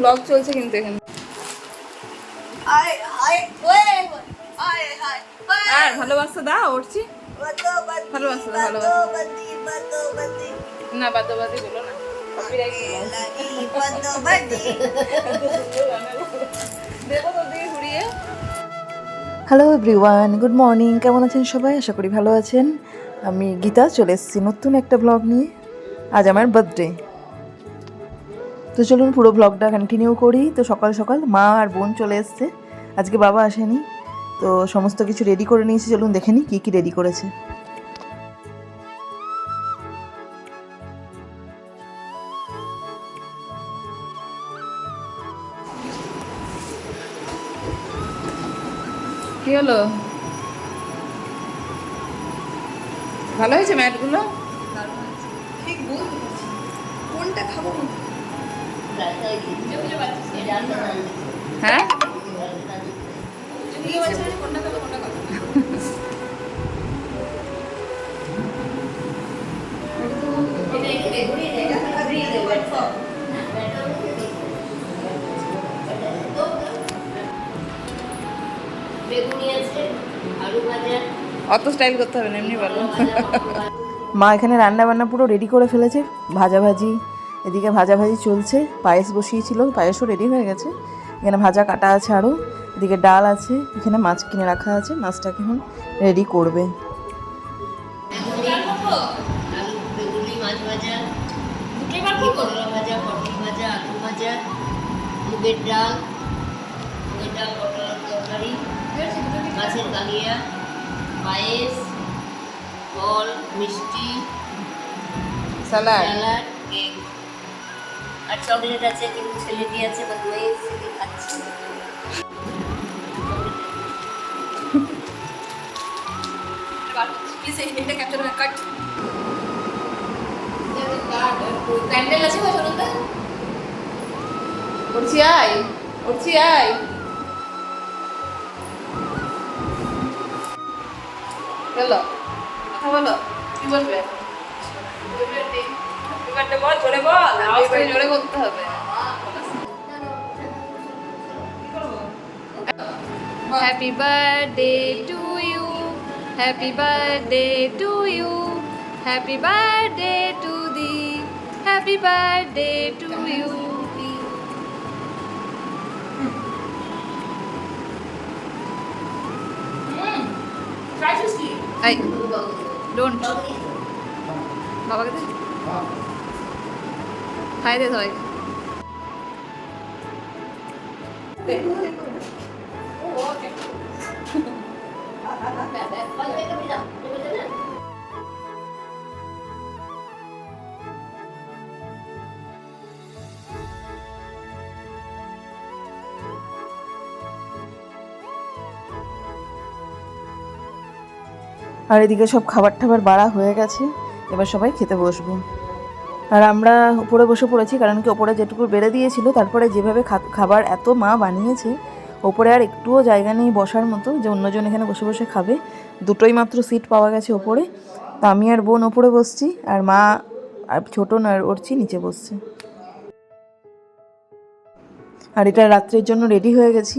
Blog চলছে কিন্তু এখানে। Hi hi way hi hi আর ভালোবাসা দাও উঠছি ভালোবাসা ভালোবাসা। না বাদ্যবাদী বলো না। দেবো তোর দিকে ঘুরিয়ে। হ্যালো এভরিওয়ান গুড মর্নিং কেমন আছেন সবাই? আশা করি ভালো আছেন। আমি গীতা চলে এসেছি নতুন একটা ব্লগ নিয়ে। আজ আমার বার্থডে তো চলুন পুরো ব্লগটা কন্টিনিউ করি। তো সকাল সকাল মা আর বোন চলে এসছে। আজকে বাবা আসেনি। তো সমস্ত কিছু রেডি করে নিয়েছি। চলুন দেখে নিই কী কী রেডি করেছে। কি হলো? ভালো হয়েছে ম্যাটগুলো? ঠিক বলতে পারছি কোনটা খাব হ্যাঁ? অত স্টাইল করতে হবে না, এমনি বলো। মা এখানে রান্না বান্না পুরো রেডি করে ফেলেছে। ভাজাভাজি এদিকে ভাজাভাজি চলছে পায়েস বসিয়েছিল পায়েসও রেডি হয়ে গেছে। এখানে ভাজা কাটা আছে আরও এদিকে ডাল আছে এখানে মাছ কিনে রাখা আছে মাছটাকে এখন রেডি করবে। মুগের ডাল মুগের ডাল পটলের তরকারি মাছের কালিয়া পায়েস ফল মিষ্টি স্যালাড স্যালাড কেক আর চকলেট আছে কিন্তু ছেলেটি আছে বদমাইশ খাচ্ছে। প্যান্ডেল আছে উঠছি আয় উঠছি আয়। বলো কথা বলো, কি বলবে? এবারটা বল জোরে বল। আওয়াজটা জোরে করতে হবে। Happy birthday to you happy birthday to you happy birthday to the happy birthday to you don't বাবাকে দে। খাই দে সবাইকে আর এদিকে সব খাবার টাবার বাড়া হয়ে গেছে। এবার সবাই খেতে বসবো। আর আমরা উপরে বসে পড়েছি, কারণ কি ওপরে যেটুকু বেড়ে দিয়েছিল, তারপরে যেভাবে খাবার এত মা বানিয়েছে, ওপরে আর একটুও জায়গা নেই বসার মতো, যে অন্যজন এখানে বসে বসে খাবে। দুটোই মাত্র সিট পাওয়া গেছে ওপরে। তা আমি আর বোন ওপরে বসছি, আর মা আর ছোটো আর ওরছি নিচে বসছে। আর এটা রাত্রের জন্য রেডি হয়ে গেছি।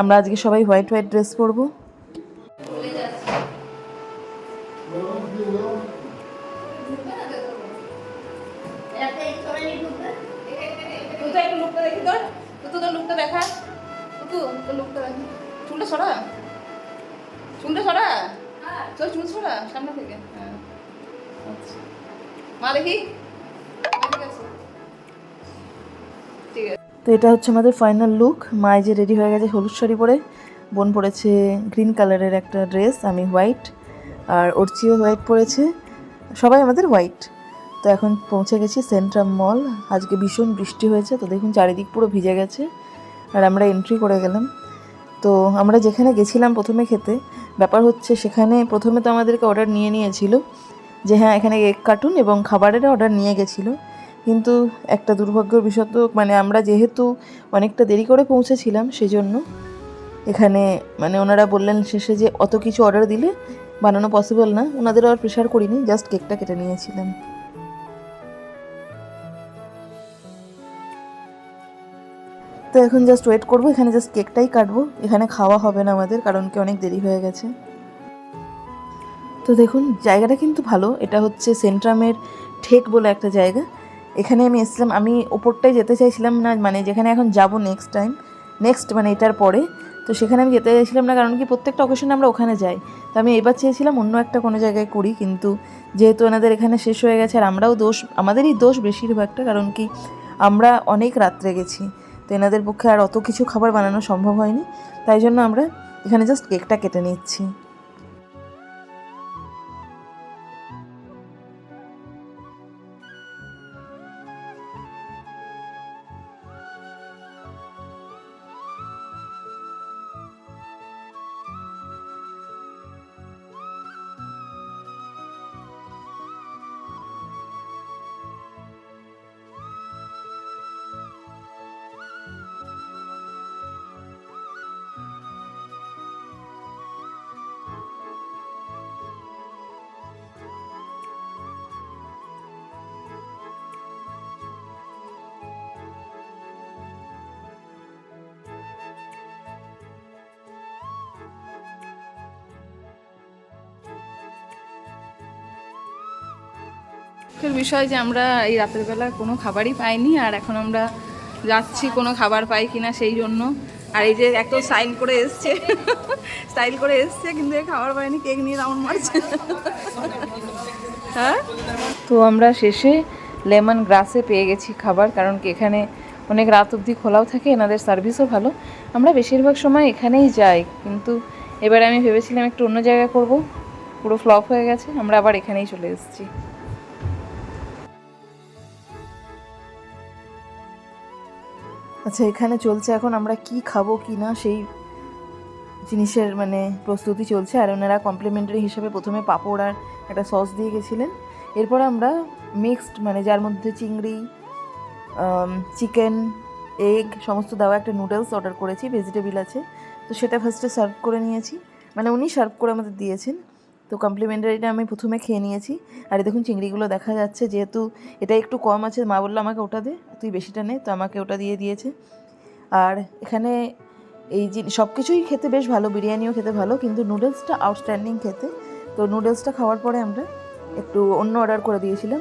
আমরা আজকে সবাই হোয়াইট হোয়াইট ড্রেস পরবো। তুই তো একটু লুকটা দেখি তোর। তুই তোর লুকটা দেখা। তুই তোর লুকটা দেখা। চুলটা সরা। চুলটা সরা। চল চুল সরা সামনে থেকে। হ্যাঁ। আচ্ছা। মা দেখি। ঠিক আছে। ঠিক আছে। তো এটা হচ্ছে আমাদের ফাইনাল লুক মা যে রেডি হয়ে গেছে হলুদ শাড়ি পরে। বোন পরেছে গ্রিন কালারের একটা ড্রেস আমি হোয়াইট আর অর্চিও হোয়াইট পরেছে। সবাই আমাদের হোয়াইট তো এখন পৌঁছে গেছি সেন্ট্রাম মল আজকে ভীষণ বৃষ্টি হয়েছে, তো দেখুন চারিদিক পুরো ভিজে গেছে। আর আমরা এন্ট্রি করে গেলাম। তো আমরা যেখানে গেছিলাম প্রথমে খেতে, ব্যাপার হচ্ছে সেখানে প্রথমে তো আমাদেরকে অর্ডার নিয়ে নিয়েছিল যে হ্যাঁ এখানে কেক কার্টুন এবং খাবারের অর্ডার নিয়ে গেছিল। কিন্তু একটা দুর্ভাগ্যের বিষয় তো মানে আমরা যেহেতু অনেকটা দেরি করে পৌঁছেছিলাম সেজন্য এখানে মানে ওনারা বললেন শেষে যে অত কিছু অর্ডার দিলে বানানো পসিবল না। ওনাদের আর প্রেশার করিনি জাস্ট কেকটা কেটে নিয়েছিলাম। তো এখন জাস্ট ওয়েট করব, এখানে জাস্ট কেকটাই কাটবো। এখানে খাওয়া হবে না আমাদের, কারণ কি অনেক দেরি হয়ে গেছে। তো দেখুন, জায়গাটা কিন্তু ভালো, এটা হচ্ছে সেন্ট্রামের ঠেক বলে একটা জায়গা। এখানে আমি এসেছিলাম, আমি ওপরটাই যেতে চাইছিলাম না মানে যেখানে এখন যাব নেক্সট টাইম নেক্সট মানে এটার পরে। তো সেখানে আমি যেতে চাইছিলাম না, কারণ কি প্রত্যেকটা অকেশনে আমরা ওখানে যাই। তো আমি এবার চেয়েছিলাম অন্য একটা কোনো জায়গায় করি, কিন্তু যেহেতু ওনাদের এখানে শেষ হয়ে গেছে, আর আমরাও দোষ, আমাদেরই দোষ বেশিরভাগটা, কারণ কি আমরা অনেক রাত্রে গেছি। তো এনাদের পক্ষে আর অত কিছু খাবার বানানো সম্ভব হয়নি। তাই জন্য আমরা এখানে জাস্ট কেকটা কেটে নিচ্ছি। দুঃখের বিষয় যে আমরা এই রাতের বেলা কোনো খাবারই পাইনি আর এখন আমরা যাচ্ছি, কোনো খাবার পাই কিনা সেই জন্য। আর এই যে এত সাইন করে এসছে স্টাইল করে এসছে, কিন্তু খাবার পাইনি কেক নিয়ে রাউন্ড মারছে হ্যাঁ? তো আমরা শেষে লেমন গ্রাসে পেয়ে গেছি খাবার, কারণ কি এখানে অনেক রাত অবধি খোলাও থাকে, এনাদের সার্ভিসও ভালো। আমরা বেশিরভাগ সময় এখানেই যাই, কিন্তু এবারে আমি ভেবেছিলাম একটু অন্য জায়গায় করব, পুরো ফ্লপ হয়ে গেছে, আমরা আবার এখানেই চলে এসেছি। আচ্ছা এখানে চলছে এখন আমরা কি খাব, কি না, সেই জিনিসের মানে প্রস্তুতি চলছে। আর ওনারা কমপ্লিমেন্টারি হিসেবে প্রথমে পাঁপড় আর একটা সস দিয়ে গেছিলেন। এরপর আমরা মিক্সড মানে যার মধ্যে চিংড়ি চিকেন এগ সমস্ত দেওয়া একটা নুডলস অর্ডার করেছি ভেজিটেবিল আছে। তো সেটা ফার্স্টে সার্ভ করে নিয়েছি। মানে উনি সার্ভ করে আমাদের দিয়েছেন। তো কমপ্লিমেন্টারিটা আমি প্রথমে খেয়ে নিয়েছি। আর দেখুন চিংড়িগুলো দেখা যাচ্ছে, যেহেতু এটা একটু কম আছে, মা বলল আমাকে ওটা দে, তুই বেশিটা নে, তো আমাকে ওটা দিয়ে দিয়েছে। আর এখানে এই সব কিছুই খেতে বেশ ভালো, বিরিয়ানিও খেতে ভালো, কিন্তু নুডলসটা আউটস্ট্যান্ডিং খেতে। তো নুডলসটা খাওয়ার পরে আমরা একটু অন্য অর্ডার করে দিয়েছিলাম।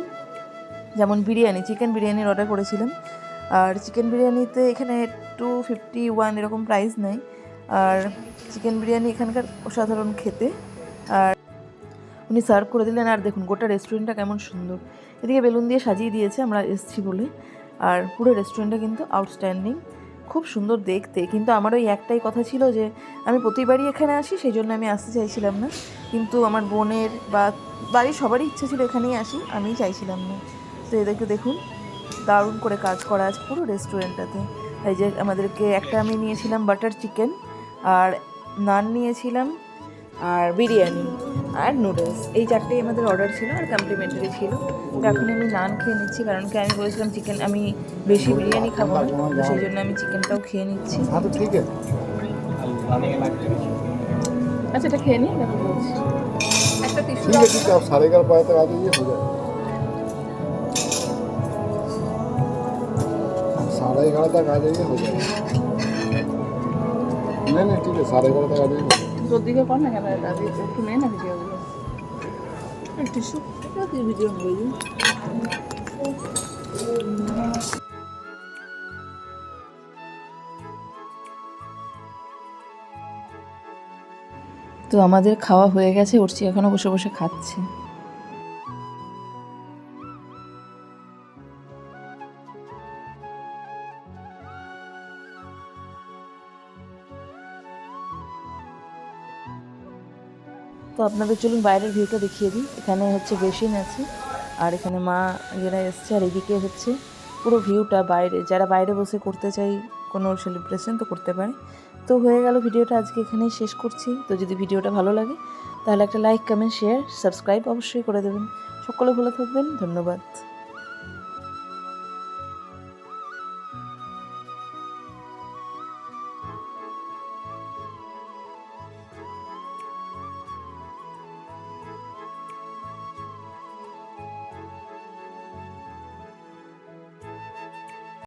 যেমন বিরিয়ানি চিকেন বিরিয়ানির অর্ডার করেছিলাম। আর চিকেন বিরিয়ানিতে এখানে টু ফিফটি ওয়ান এরকম প্রাইস নেই। আর চিকেন বিরিয়ানি এখানকার অসাধারণ খেতে। আর উনি সার্ভ করে দিলেন। আর দেখুন, গোটা রেস্টুরেন্টটা কেমন সুন্দর। এদিকে বেলুন দিয়ে সাজিয়ে দিয়েছে আমরা এসছি বলে। আর পুরো রেস্টুরেন্টটা কিন্তু আউটস্ট্যান্ডিং খুব সুন্দর দেখতে। কিন্তু আমার ওই একটাই কথা ছিল যে, আমি প্রতিবারই এখানে আসি, সেই জন্য আমি আসতে চাইছিলাম না। কিন্তু আমার বোনের বা বাড়ির সবারই ইচ্ছে ছিল এখানেই আসি আমি চাইছিলাম না। তো এদেরকে দেখুন, দারুণ করে কাজ করা আছে পুরো রেস্টুরেন্টটাতে। এই যে আমাদেরকে একটা আমি নিয়েছিলাম বাটার চিকেন আর নান নিয়েছিলাম, আর বিরিয়ানি। আর নুডলস এই চারটেই আমাদের অর্ডার ছিল আর কমপ্লিমেন্টারি ছিল তো এখন আমি নান খেয়ে নিচ্ছি কারণ কি আমি বলেছিলাম চিকেন আমি বেশি বিরিয়ানি খাবো না তো সেই জন্য আমি চিকেনটাও খেয়ে নিচ্ছি हाँ तो ठीक है আচ্ছা এটা খেয়ে নিই তারপর বলছি একটা টিস্যু ठीक है ठीक है आप साढ़े ग्यारह बजे तक आ जाइए हो जाएगा साढ़े ग्यारह तक आ जाइए हो जाएगा नहीं नहीं ठीक है साढ़े ग्यारह तक आ जाइए তোর দিকে কর না ক্যামেরাটা দিয়ে একটু নে না ভিডিওগুলো তো আমাদের খাওয়া হয়ে গেছে উঠছি এখনও বসে বসে খাচ্ছে। তো আপনাদের চলুন বাইরের ভিউটা দেখিয়ে দিই। এখানে হচ্ছে বেসিন আছে, আর এখানে মা এরা এসছে আর এদিকে হচ্ছে পুরো ভিউটা বাইরে। যারা বাইরে বসে করতে চাই কোনো সেলিব্রেশন তো করতে পারে। তো হয়ে গেল ভিডিওটা, আজকে এখানেই শেষ করছি। তো যদি ভিডিওটা ভালো লাগে, তাহলে একটা লাইক কমেন্ট শেয়ার সাবস্ক্রাইব অবশ্যই করে দেবেন। সকলে ভালো থাকবেন, ধন্যবাদ।